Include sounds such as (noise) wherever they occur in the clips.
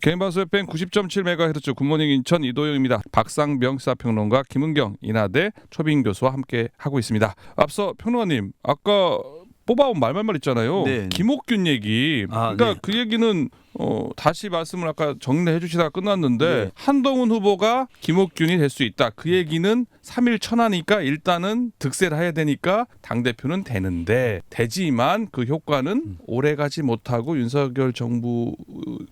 개인방송 FM 90.7MHz 굿모닝 인천 이도영입니다. 박상병 시사평론가 김은경 인하대 초빙 교수와 함께 하고 있습니다. 앞서 평론가님 아까 뽑아온 말말말 있잖아요. 네. 김옥균 얘기. 아, 그러니까 네. 그 얘기는 어, 다시 말씀을 아까 정리해 주시다가 끝났는데 네. 한동훈 후보가 김옥균이 될 수 있다. 그 얘기는 3일 천하니까 일단은 득세를 해야 되니까 당 대표는 되는데 되지만 그 효과는 음. 오래 가지 못하고 윤석열 정부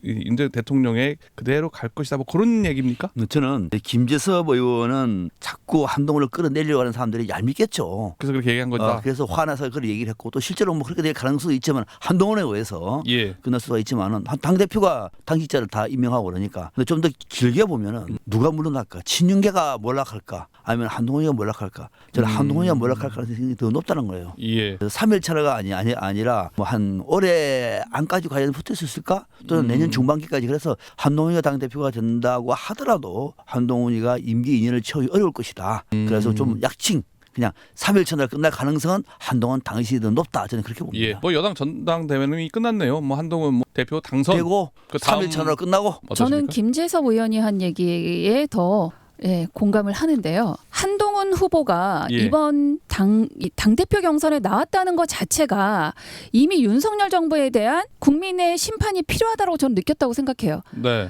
인대 대통령에 그대로 갈 것이다. 뭐 그런 얘기입니까? 저는 김재섭 의원은 자꾸 한동훈을 끌어내려고 하는 사람들이 얄밉겠죠. 그래서 그렇게 얘기한 거다. 어, 그래서 화나서 그런 얘기를 했고 또 실제로 뭐 그렇게 될 가능성도 있지만 한동훈에 의해서 예. 끝날 수가 있지만은 당 대표가 당직자를 다 임명하고 그러니까 근데 좀 더 길게 보면은 누가 물러날까 친윤계가 몰락할까 아니면 한동훈이가 몰락할까 저는 음. 한동훈이가 몰락할 가능성이 더 높다는 거예요. 예. 3일 차례가 아니, 아니 아니라 뭐 한 올해 안까지 과연 붙을 수 있을까? 또는 음. 내년 중반기까지 그래서 한동훈이가 당 대표가 된다고 하더라도 한동훈이가 임기 2년을 채우기 어려울 것이다. 음. 그래서 좀 약칭 그냥 3일 차례 끝날 가능성은 한동훈 당신이 더 높다. 저는 그렇게 봅니다. 예. 뭐 여당 전당대회는 끝났네요. 뭐 한동훈 뭐 대표 당선 되고 그 다음 3일 차례로 끝나고 어떠십니까? 저는 김재섭 의원이 한 얘기에 더 예, 공감을 하는데요. 한동훈 후보가 예. 이번 당, 당 대표 경선에 나왔다는 것 자체가 이미 윤석열 정부에 대한 국민의 심판이 필요하다고 저는 느꼈다고 생각해요. 네.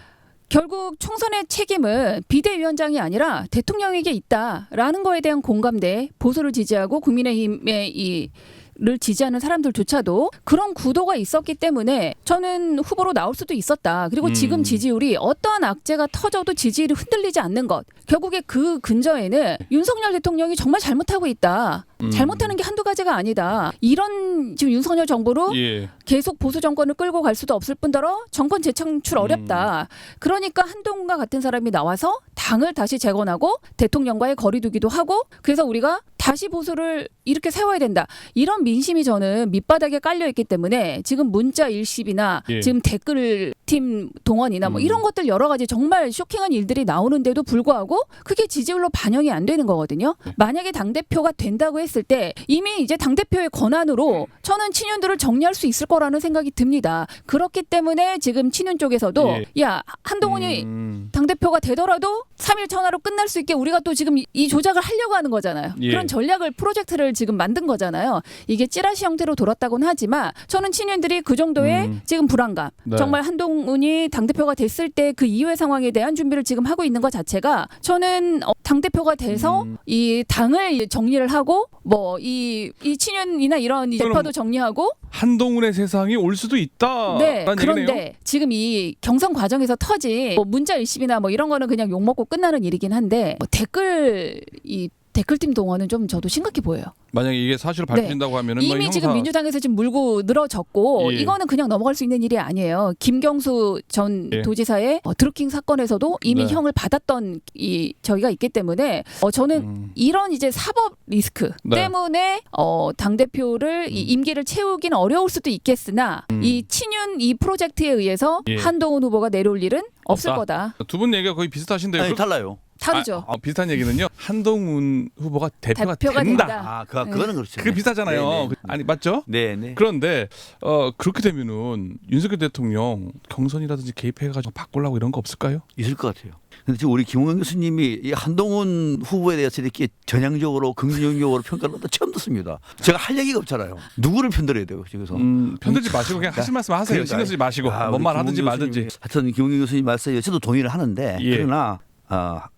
결국 총선의 책임은 비대위원장이 아니라 대통령에게 있다라는 거에 대한 공감대, 보수를 지지하고 국민의힘의 이 를 지지하는 사람들조차도 그런 구도가 있었기 때문에 저는 후보로 나올 수도 있었다. 그리고 음. 지금 지지율이 어떠한 악재가 터져도 지지율이 흔들리지 않는 것. 결국에 그 근저에는 윤석열 대통령이 정말 잘못하고 있다. 음. 잘못하는 게 한두 가지가 아니다. 이런 지금 윤석열 정부로 예. 계속 보수 정권을 끌고 갈 수도 없을 뿐더러 정권 재창출 음. 어렵다. 그러니까 한동훈과 같은 사람이 나와서 당을 다시 재건하고 대통령과의 거리두기도 하고 그래서 우리가 다시 보수를 이렇게 세워야 된다. 이런 민심이 저는 밑바닥에 깔려 있기 때문에 지금 문자 일십이나 예. 지금 댓글 팀 동원이나 뭐 음. 이런 것들 여러 가지 정말 쇼킹한 일들이 나오는데도 불구하고 그게 지지율로 반영이 안 되는 거거든요. 네. 만약에 당 대표가 된다고 했을 때 이미 이제 당 대표의 권한으로 저는 친윤들을 정리할 수 있을 거라는 생각이 듭니다. 그렇기 때문에 지금 친윤 쪽에서도 야 한동훈이 음. 당 대표가 되더라도 3일 전화로 끝날 수 있게 우리가 또 지금 이- 이 조작을 하려고 하는 거잖아요. 예. 그런 전략을 프로젝트를 지금 만든 거잖아요. 이게 찌라시 형태로 돌았다고는 하지만 저는 친윤들이 그 정도의 음. 지금 불안감, 네. 정말 한동훈이 당 대표가 됐을 때 그 이후의 상황에 대한 준비를 지금 하고 있는 것 자체가 저는 어, 당 대표가 돼서 음. 이 당을 정리를 하고 뭐이 이 친윤이나 이런 대파도 정리하고 한동훈의 세상이 올 수도 있다. 네. 그런데 얘기네요. 지금 이 경선 과정에서 터진 뭐 문자 일십이나 뭐 이런 거는 그냥 욕 먹고 끝나는 일이긴 한데 뭐 댓글 이 댓글팀 동원은 좀 저도 심각해 보여요. 만약에 이게 사실을 밝혀진다고 하면은 뭐 네. 이미 형사 지금 민주당에서 지금 물고 늘어졌고 예. 이거는 그냥 넘어갈 수 있는 일이 아니에요. 김경수 전 예. 도지사의 어, 드루킹 사건에서도 이미 네. 형을 받았던 이 저희가 있기 때문에 어, 저는 음. 이런 이제 사법 리스크 네. 때문에 어, 당 대표를 이 임기를 채우기는 어려울 수도 있겠으나 음. 이 친윤 이 프로젝트에 의해서 예. 한동훈 후보가 내려올 일은 없을 없다. 거다. 두 분 얘기가 거의 비슷하신데요. 아니, 그- 달라요. 다르죠. 아, 아, 비슷한 얘기는요. 한동훈 후보가 대표가, 대표가 된다. 된다. 아, 그 네. 그거는 그렇죠. 그게 비슷하잖아요. 네, 네. 그- 아니 맞죠? 네, 네. 그런데 어 그렇게 되면은 윤석열 대통령 경선이라든지 개입해가지고 바꾸려고 이런 거 없을까요? 있을 것 같아요. 근데 지금 우리 김홍현 교수님이 이 한동훈 후보에 대해서 이렇게 전향적으로 긍정적으로 평가를 받다 처음 듣습니다. 제가 할 얘기가 없잖아요. 누구를 편들어야 돼요, 지금서. 음, 편들지 마시고 그냥 하실 말씀 하세요. 그러니까. 신경 쓰지 마시고 아, 뭔 우리 말 하든지 말든지. 교수님이- 하여튼 김홍현 교수님 말씀에 저도 동의를 하는데 예. 그러나 아,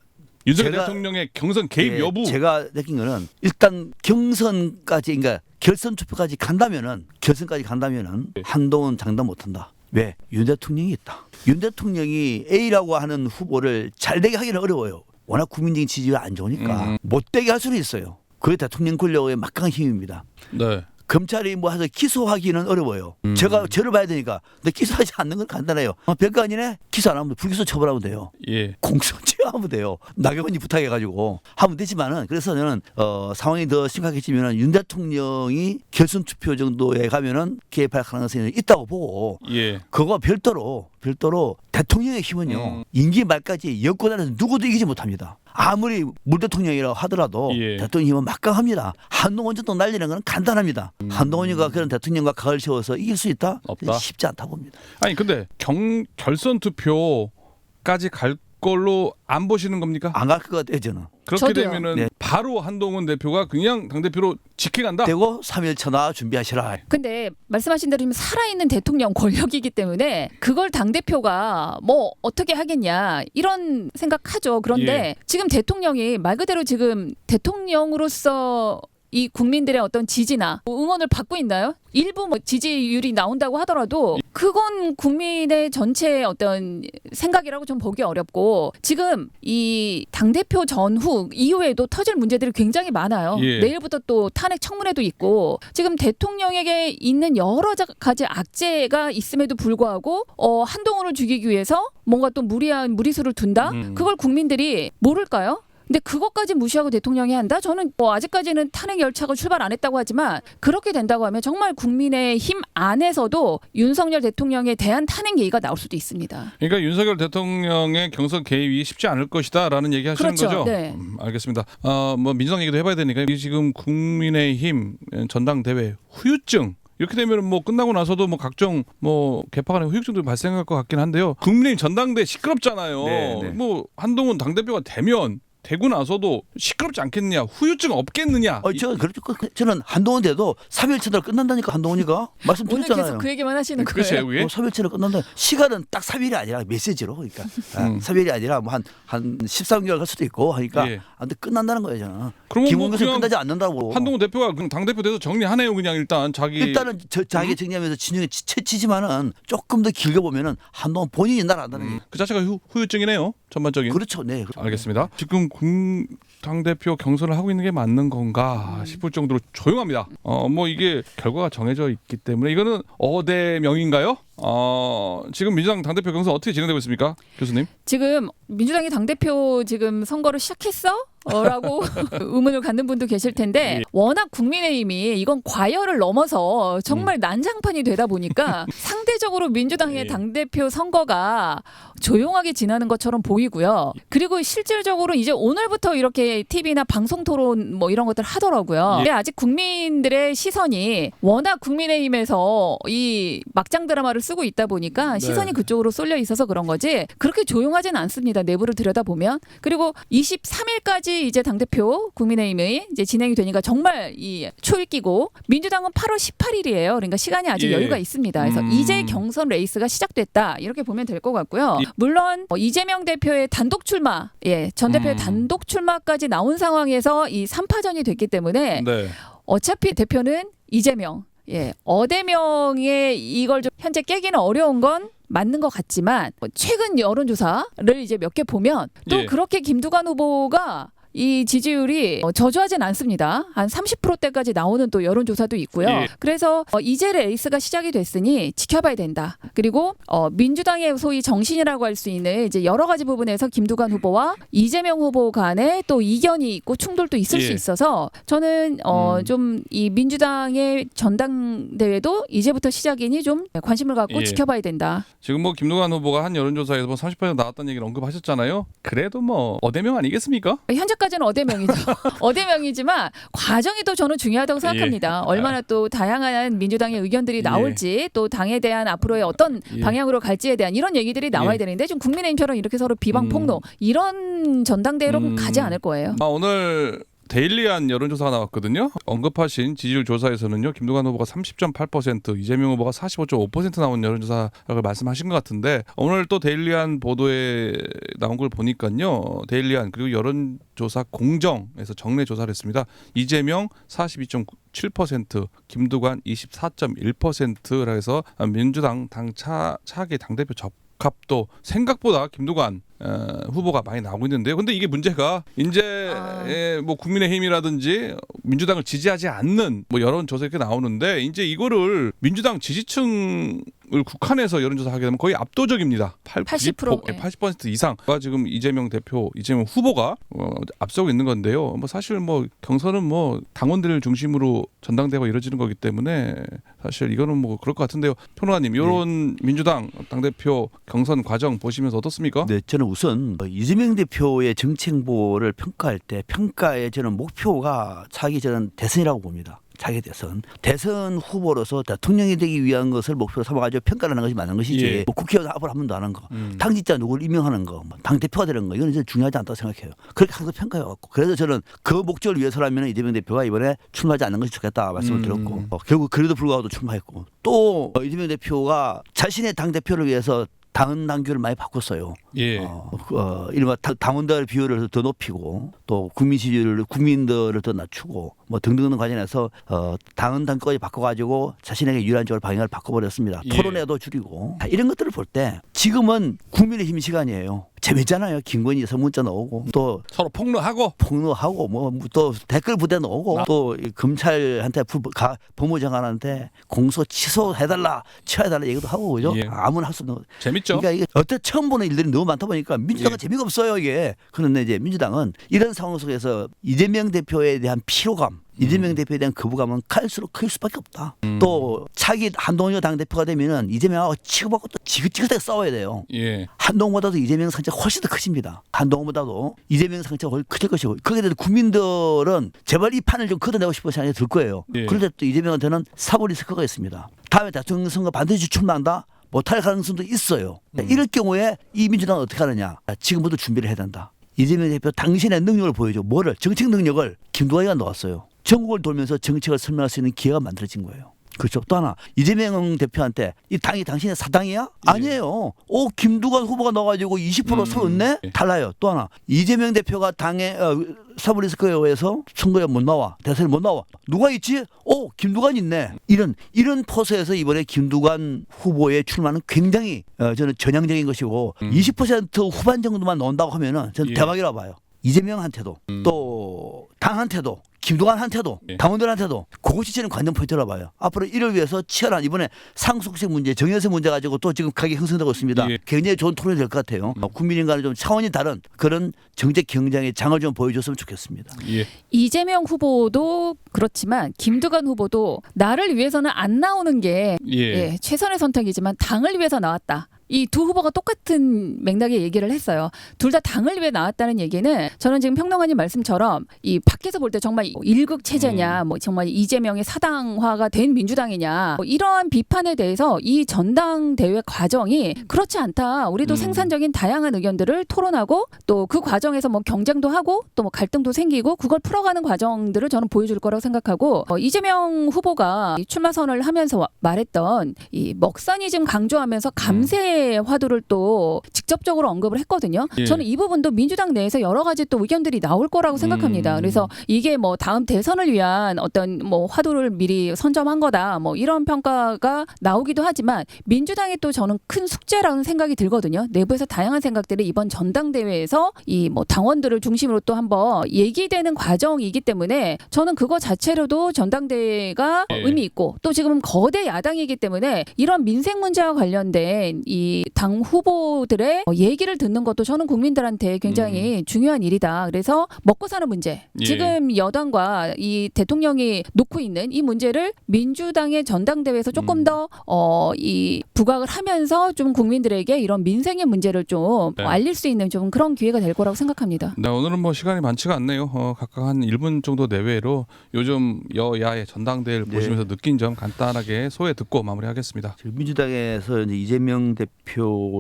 윤석열 제가- 대통령의 경선 개입 예, 여부. 제가 느낀 거는 일단 경선까지 그러니까 결선 투표까지 간다면은 결선까지 간다면은 예. 한동훈 장담 못한다. 왜? 윤 대통령이 있다. 윤 대통령이 A라고 하는 후보를 잘 되게 하기는 어려워요. 워낙 국민적인 지지가 안 좋으니까 음. 못 되게 할 수는 있어요. 그게 대통령 권력의 막강한 힘입니다. 네. 검찰이 뭐 해서 기소하기는 어려워요. 음. 제가 죄를 봐야 되니까. 근데 기소하지 않는 건 간단해요. 어, 별거 아니네? 기소 안 하면 불기소 처벌하면 돼요. 예. 공소제하면 (laughs) 돼요. 나경원이 부탁해가지고 하면 되지만은 그래서 저는 어, 상황이 더 심각해지면은 윤 대통령이 결선 투표 정도에 가면은 개입할 가능성이 있다고 보고 예. 그거 별도로 별도로 대통령의 힘은요 음. 임기 말까지 여권 안에서 누구도 이기지 못합니다. 아무리 물 대통령이라고 하더라도 예. 대통령 힘은 막강합니다. 한동훈 정도 날리는 건 간단합니다. 한동훈이가 그런 대통령과 각을 세워서 이길 수 있다? 음. 없다. 쉽지 않다 봅니다. 아니 근데 경 결선 투표까지 갈 걸로 안 보시는 겁니까? 안 갈 것 같아요 저는. 그렇게 저도요. 되면은 네. 바로 한동훈 대표가 그냥 당 대표로 직행한다. 되고 3일 천하 준비하시라. 근데 말씀하신 대로 지금 살아있는 대통령 권력이기 때문에 그걸 당 대표가 뭐 어떻게 하겠냐 이런 생각하죠. 그런데 예. 지금 대통령이 말 그대로 지금 대통령으로서 이 국민들의 어떤 지지나 뭐 응원을 받고 있나요? 일부 뭐 지지율이 나온다고 하더라도 그건 국민의 전체 어떤 생각이라고 좀 보기 어렵고 지금 이 당대표 전후 이후에도 터질 문제들이 굉장히 많아요. 예. 내일부터 또 탄핵 청문회도 있고 지금 대통령에게 있는 여러 자- 가지 악재가 있음에도 불구하고 어, 한동훈을 죽이기 위해서 뭔가 또 무리한 무리수를 둔다? 음. 그걸 국민들이 모를까요? 근데 그것까지 무시하고 대통령이 한다? 저는 뭐 아직까지는 탄핵 열차가 출발 안 했다고 하지만 그렇게 된다고 하면 정말 국민의 힘 안에서도 윤석열 대통령에 대한 탄핵 얘기가 나올 수도 있습니다. 그러니까 윤석열 대통령의 경선 개입이 쉽지 않을 것이다라는 얘기 하시는 그렇죠. 거죠. 네. 음, 알겠습니다. 어, 뭐 민주당 얘기도 해봐야 되니까 이 지금 국민의 힘 전당대회 후유증. 이렇게 되면 뭐 끝나고 나서도 뭐 각종 뭐 개파 간의 후유증도 발생할 것 같긴 한데요. 국민의힘 전당대 회 시끄럽잖아요. 네, 네. 뭐 한동훈 당대표가 되면 되고 나서도 시끄럽지 않겠느냐, 후유증 없겠느냐. 어, 저는 그렇죠. 그- 저는 한동훈 돼도 3일 천하로 끝난다니까 한동훈이가 오늘 말씀드렸잖아요. 계속 그 얘기만 하시는 그렇지, 거예요. 그게? 뭐 3일 천하로 끝난다. 시간은 딱 3일이 아니라 메시지로 그러니까 아, 음. 3일이 아니라 뭐한한 13개월 갈 수도 있고 하니까 예. 아무튼 끝난다는 거예요 저는. 그러면 뭐 그냥 끝나지 않는다고. 한동훈 대표가 그냥 당 대표 돼서 정리하네요. 그냥 일단 자기 일단은 저, 자기 정리하면서 진영에 치- 채치지만은 조금 더 길게 보면은 한동훈 본인이 날아간다는 게 그 자체가 후, 후유증이네요. 전반적인. 그렇죠. 네. 알겠습니다. 지금 군 당대표 경선을 하고 있는 게 맞는 건가 싶을 정도로 조용합니다. 어 뭐 이게 결과가 정해져 있기 때문에 이거는 어대명인가요? 어 지금 민주당 당대표 경선 어떻게 진행되고 있습니까, 교수님? 지금 민주당이 당대표 지금 선거를 시작했어? 어, 라고 (laughs) (laughs) 의문을 갖는 분도 계실 텐데 예. 워낙 국민의힘이 이건 과열을 넘어서 정말 음. 난장판이 되다 보니까 (laughs) 상대적으로 민주당의 예. 당대표 선거가 조용하게 지나는 것처럼 보이고요. 그리고 실질적으로 이제 오늘부터 이렇게 TV나 방송 토론 뭐 이런 것들 하더라고요. 예. 근데 아직 국민들의 시선이 워낙 국민의힘에서 이 막장 드라마를 쓰고 있다 보니까 네. 시선이 그쪽으로 쏠려 있어서 그런 거지 그렇게 조용하진 않습니다. 내부를 들여다보면 그리고 23일까지 이제 당대표 국민의힘이 이제 진행이 되니까 정말 이 초일 끼고 민주당은 8월 18일이에요. 그러니까 시간이 아직 예. 여유가 있습니다. 그래서 음. 이제 경선 레이스가 시작됐다 이렇게 보면 될 것 같고요. 예. 물론 어, 이재명 대표의 단독 출마, 예, 전 대표의 음. 단독 출마까지 나온 상황에서 이 3파전이 됐기 때문에 네. 어차피 대표는 이재명. 예, 어대명의 이걸 좀 현재 깨기는 어려운 건 맞는 것 같지만 뭐 최근 여론조사를 이제 몇 개 보면 또 예. 그렇게 김두관 후보가 이 지지율이 어, 저조하진 않습니다. 한 30%대까지 나오는 또 여론조사도 있고요. 예. 그래서 어, 이제 레이스가 시작이 됐으니 지켜봐야 된다. 그리고 어, 민주당의 소위 정신이라고 할 수 있는 이제 여러 가지 부분에서 김두관 후보와 이재명 후보 간에 또 이견이 있고 충돌도 있을 예. 수 있어서 저는 어, 음. 좀이 민주당의 전당대회도 이제부터 시작이니 좀 관심을 갖고 예. 지켜봐야 된다. 지금 뭐 김동관 후보가 한 여론조사에서 뭐 30% 나왔다는 얘기를 언급하셨잖아요. 그래도 뭐 어대명 아니겠습니까? 현재 까지는 어대명이죠. (laughs) 어대명이지만 과정이 또 저는 중요하다고 생각합니다. 예. 얼마나 또 다양한 민주당의 의견들이 예. 나올지 또 당에 대한 앞으로의 어떤 예. 방향으로 갈지에 대한 이런 얘기들이 나와야 예. 되는데 좀 국민의힘처럼 이렇게 서로 비방 음. 폭로 이런 전당대회로 음. 가지 않을 거예요. 아, 오늘 데일리한 여론조사가 나왔거든요. 언급하신 지지율 조사에서는요, 김동관 후보가 30.8%, 이재명 후보가 45.5% 나온 여론조사라고 말씀하신 것 같은데 오늘 또 데일리한 보도에 나온 걸 보니까요, 데일리한 그리고 여론조사 공정에서 정례 조사를 했습니다. 이재명 42.7%, 김두관 24.1%라 해서 민주당 당 차, 차기 당대표 적 합도 생각보다 김두관 어, 후보가 많이 나오고 있는데요. 근데 이게 문제가 이제 아. 예, 뭐 국민의힘이라든지 민주당을 지지하지 않는 뭐 여론 조사 이렇게 나오는데 이제 이거를 민주당 지지층 국한해서 여론조사 하게 되면 거의 압도적입니다. 8, 80%, 90%, 예. 80% 이상가 지금 이재명 대표, 이재명 후보가 어, 앞서고 있는 건데요. 뭐 사실 뭐 경선은 뭐 당원들을 중심으로 전당대회가 이루어지는 거기 때문에 사실 이거는 뭐 그럴 것 같은데요. 평론가님, 이런 민주당 당 대표 경선 과정 보시면서 어떻습니까? 네, 저는 우선 어, 이재명 대표의 정책 행보를 평가할 때 평가의 저는 목표가 차기 저는 대선이라고 봅니다. 차기 대선. 대선 후보로서 대통령이 되기 위한 것을 목표로 삼아가지고 평가를 하는 것이 맞는 것이지. 예. 뭐 국회의원 앞으로 한 번도 안 한 거. 음. 당직자 누구를 임명하는 거, 뭐당 대표가 되는 거 이거는 이제 중요하지 않다고 생각해요. 그렇게 항상 평가해왔고 그래서 저는 그 목적을 위해서라면 이재명 대표가 이번에 출마하지 않는 것이 좋겠다 말씀을 음. 드렸고 어, 결국 그래도 불구하고 출마했고 또 어, 이재명 대표가 자신의 당 대표를 위해서 당헌 당규를 많이 바꿨어요. 예. 어, 어, 이른바 당- 당원들 비율을 더 높이고 또 국민 지지율을 국민들을 더 낮추고 뭐 등등등 관련해서 어, 당헌 당까지 바꿔가지고 자신에게 유리한 쪽으로 방향을 바꿔버렸습니다. 예. 토론회도 줄이고 자, 이런 것들을 볼 때 지금은 국민의 힘 시간이에요. 재밌잖아요. 김건희 서 문자 나오고 또 서로 폭로하고 폭로하고 뭐 또 댓글 부대 나오고 또 이 검찰한테 부, 가, 법무장관한테 공소 취소해달라 취하해달라 얘기도 하고 그죠? 예. 아무나 할 수 없는 거. 재밌죠? 그러니까 이게 어때 처음 보는 일들이 너무 많다 보니까 민주당은 예. 재미가 없어요 이게. 그런데 이제 민주당은 이런 상황 속에서 이재명 대표에 대한 피로감, 이재명 대표에 대한 거부감은 클수록 클 수밖에 없다. 음. 또 차기 한동훈 당 대표가 되면은 이재명하고 치고받고 또 지긋지긋하게 싸워야 돼요. 예. 한동훈보다도 이재명 상처가 훨씬 더 크십니다. 한동훈보다도 이재명 상처가 훨씬 클 것이고 거기에 대해서 국민들은 제발 이 판을 좀 걷어내고 싶은 생각이 들 거예요. 예. 그런데 또 이재명한테는 사법 리스크가 있습니다. 다음에 대통령 선거 반드시 출마한다? 못할 가능성도 있어요. 음. 이럴 경우에 이 민주당은 어떻게 하느냐. 지금부터 준비를 해야 된다. 이재명 대표 당신의 능력을 보여줘. 뭐를? 정책 능력을 김두관이가 놓았어요. 전국을 돌면서 정책을 설명할 수 있는 기회가 만들어진 거예요. 그렇죠. 또 하나 이재명 대표한테 이 당이 당신의 사당이야? 아니에요. 오 김두관 후보가 나와가지고 20% 음, 서었네 예. 달라요. 또 하나 이재명 대표가 당의 어, 사브리스크에 의해서 선거에 못 나와 대선에 못 나와 누가 있지? 오 김두관 있네. 이런 이런 포스에서 이번에 김두관 후보의 출마는 굉장히 어, 저는 전향적인 것이고 음. 20% 후반 정도만 나온다고 하면은 저는 예. 대박이라고 봐요. 이재명한테도 음. 또 당한테도 김두관한테도 예. 당원들한테도 그것이 저는 관전 포인트라고 봐요. 앞으로 이를 위해서 치열한 이번에 상속세 문제, 정여세 문제 가지고 또 지금 각이 형성되고 있습니다. 예. 굉장히 좋은 토론이 될 것 같아요. 어, 국민인과는 좀 차원이 다른 그런 정책 경쟁의 장을 좀 보여줬으면 좋겠습니다. 예. 이재명 후보도 그렇지만 김두관 후보도 나를 위해서는 안 나오는 게 예. 예, 최선의 선택이지만 당을 위해서 나왔다. 이 두 후보가 똑같은 맥락의 얘기를 했어요. 둘 다 당을 위해 나왔다는 얘기는 저는 지금 평론가님 말씀처럼 이 밖에서 볼 때 정말 일극 체제냐, 뭐 정말 이재명의 사당화가 된 민주당이냐 뭐 이러한 비판에 대해서 이 전당대회 과정이 그렇지 않다. 우리도 음. 생산적인 다양한 의견들을 토론하고 또 그 과정에서 뭐 경쟁도 하고 또 뭐 갈등도 생기고 그걸 풀어가는 과정들을 저는 보여줄 거라고 생각하고 어, 이재명 후보가 이 출마 선언을 하면서 와- 말했던 이 먹선이 즘 강조하면서 감세 화두를 또 직접적으로 언급을 했거든요. 예. 저는 이 부분도 민주당 내에서 여러 가지 또 의견들이 나올 거라고 생각합니다. 음. 그래서 이게 뭐 다음 대선을 위한 어떤 뭐 화두를 미리 선점한 거다. 뭐 이런 평가가 나오기도 하지만 민주당의 또 저는 큰 숙제라는 생각이 들거든요. 내부에서 다양한 생각들이 이번 전당대회에서 이 뭐 당원들을 중심으로 또 한번 얘기되는 과정이기 때문에 저는 그거 자체로도 전당대회가 예. 의미 있고 또 지금 거대 야당이기 때문에 이런 민생 문제와 관련된 이당 후보들의 어, 얘기를 듣는 것도 저는 국민들한테 굉장히 중요한 일이다. 그래서 먹고 사는 문제. 예. 지금 여당과 이 대통령이 놓고 있는 이 문제를 민주당의 전당대회에서 조금 음. 더 어 이 부각을 하면서 좀 국민들에게 이런 민생의 문제를 좀 네. 알릴 수 있는 좀 그런 기회가 될 거라고 생각합니다. 네, 오늘은 뭐 시간이 많지가 않네요. 어, 각각 한 1분 정도 내외로 요즘 여야의 전당대회를 네. 보시면서 느낀 점 간단하게 소회 듣고 마무리하겠습니다. 민주당에서 이제 이재명 대표,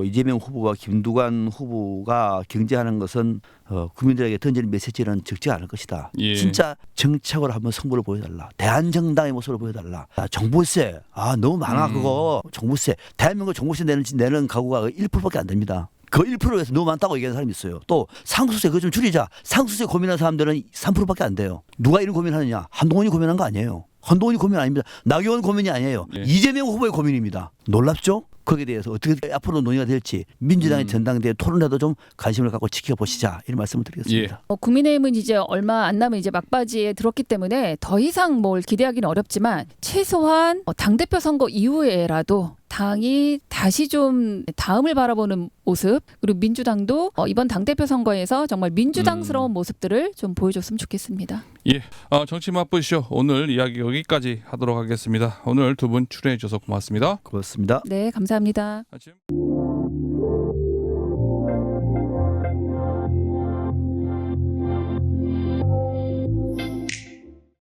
이재명 후보와 김두관 후보가 경쟁하는 것은 어, 국민들에게 던지는 메시지는 적지 않을 것이다. 예. 진짜 정책으로 한번 승부를 보여달라. 대한정당의 모습을 보여달라. 아, 종부세, 아 너무 많아 음. 그거 종부세. 대한민국 종부세 내는 내는 가구가 1%밖에 안 됩니다. 그 1%에서 너무 많다고 얘기하는 사람이 있어요. 또 상수세 그거 좀 줄이자. 상수세 고민하는 사람들은 3%밖에 안 돼요. 누가 이런 고민하느냐? 한동훈이 고민한 거 아니에요. 한동훈이 고민 아닙니다. 나경원 고민이 아니에요. 예. 이재명 후보의 고민입니다. 놀랍죠? 거기에 대해서 어떻게 앞으로 논의가 될지 민주당의 음. 전당대회 토론에도 좀 관심을 갖고 지켜보시자 이런 말씀을 드리겠습니다. 어, 국민의힘은 이제 얼마 안 남은 이제 막바지에 들었기 때문에 더 이상 뭘 기대하기는 어렵지만 최소한 어, 당 대표 선거 이후에라도 당이 다시 좀 다음을 바라보는 모습 그리고 민주당도 어, 이번 당 대표 선거에서 정말 민주당스러운 모습들을 좀 보여줬으면 좋겠습니다. 어, 정치 맛보시오. 오늘 이야기 여기까지 하도록 하겠습니다. 오늘 두 분 출연해 주셔서 고맙습니다. 고맙습니다. 네, 감사합니다. 아침.